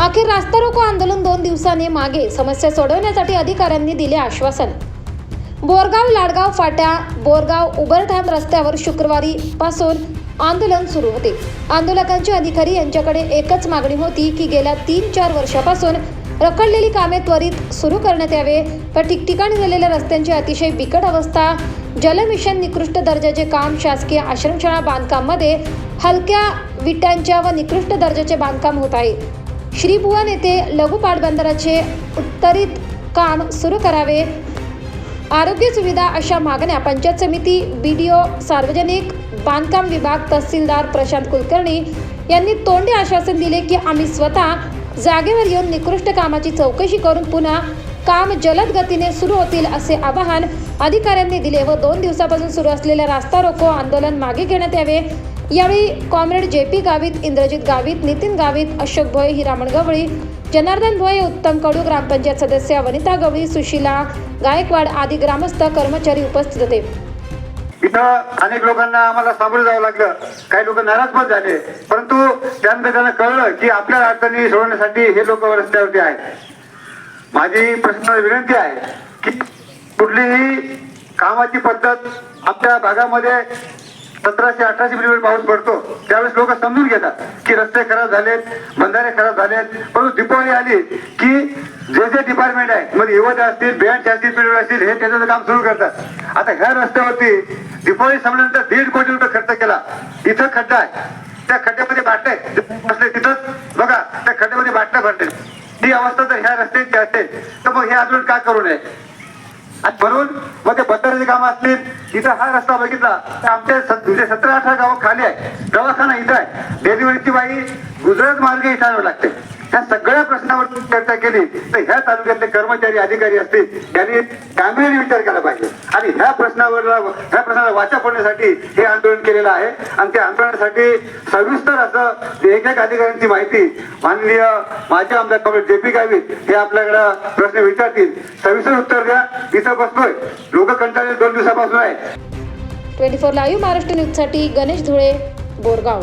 अखेर रास्ता रोको आंदोलन दोन दिवसांनी मागे. समस्या सोडवण्यासाठी अधिकाऱ्यांनी दिले आश्वासन. बोरगाव लाडगाव फाट्या बोरगाव उबरठाम रस्त्यावर शुक्रवारी पासून आंदोलन सुरू होते. आंदोलकांचे अधिकारी यांच्याकडे एकच मागणी होती की गेल्या तीन चार वर्षापासून रखडलेली कामे त्वरित सुरू करण्यात यावे. व ठिकठिकाणी झालेल्या रस्त्यांची अतिशय बिकट अवस्था जलमिशन निकृष्ट दर्जाचे काम शासकीय आश्रमशाळा बांधकाममध्ये हलक्या विटांच्या व निकृष्ट दर्जाचे बांधकाम होत आहे. श्रीभुवन येथे लघु पाटबंधाराचे उत्तरित काम सुरू करावे. आरोग्य सुविधा अशा मागण्या पंचायत समिती बी डी ओ सार्वजनिक बांधकाम विभाग तहसीलदार प्रशांत कुलकर्णी यांनी तोंडी आश्वासन दिले की आम्ही स्वतः जागेवर येऊन निकृष्ट कामाची चौकशी करून पुन्हा काम जलद गतीने सुरू होतील असे आवाहन अधिकाऱ्यांनी दिले व दोन दिवसापासून सुरू असलेल्या रास्ता रोको आंदोलन मागे घेण्यात यावे. यावेळी comrade J P Gavit Indrajit Gavit Nitin Gavit Ashok Bhoye Hiraman Gavali Janardan Bhoye Uttam Kadu ग्रामपंचायत सदस्य वनिता गवळी सुशीला गायकवाड आदी ग्रामस्थ कर्मचारी उपस्थित होते. इथं अनेक लोकांना आम्हाला सामोरं जावं लागलं. काही लोक नाराज पण झाले. परंतु त्यानंतर त्यांना कळलं की आपल्या अडचणी सोडवण्यासाठी हे लोक रस्त्यावरती आहेत. माझी प्रश्न विनंती आहे की कुठलीही कामाची पद्धत आपल्या भागामध्ये सतराशे अठराशे मिलीमीटर पाऊस पडतो. त्यावेळेस लोक समजून घेतात की रस्ते खराब झालेत बंधारे खराब झालेत. परंतु दीपावली आली की जे जे डिपार्टमेंट आहे मग युवत असतील बँक असतील पिढी असतील हे त्याचं काम सुरू करतात. आता ह्या रस्त्यावरती दीपावली संपल्यानंतर दीड कोटी रुपये खर्च केला. इथं खड्डा आहे. त्या खड्ड्यामध्ये बाटले बसले तिथंच बघा त्या खड्ड्यामध्ये बाटल्या भरते ती अवस्था जर ह्या रस्त्याची असेल तर मग हे अजून का करू नये? म्हणून मग ते बंधाऱ्याचे काम असतील. तिथं हा रस्ता बघितला. तर आमच्या म्हणजे सतरा अठरा गाव खाली आहे. दवाखाना इथं आहे. डेलिव्हरीची बाई गुजरात मार्ग इथं आणावं लागते. या सगळ्या प्रश्नावर चर्चा केली तर ह्या तालुक्यातले कर्मचारी अधिकारी असतील त्यांनी गांभीर्याने विचार केला पाहिजे. आणि ह्या प्रश्नावर ह्या प्रश्नाला वाचा फोडण्यासाठी हे आंदोलन केलेलं आहे. आणि त्या आंदोलनासाठी सविस्तर असं एक एक अधिकाऱ्यांची माहिती माननीय माजी आमदार कॉम्रेड जे पी गावित हे आपल्याकडं प्रश्न विचारतील. सविस्तर उत्तर द्या. तिथं बसतोय लोक कंटाळले दोन दिवसापासून आहे ट्वेंटी फोर लाईव्ह महाराष्ट्र न्यूजसाठी गणेश धुळे बोरगाव.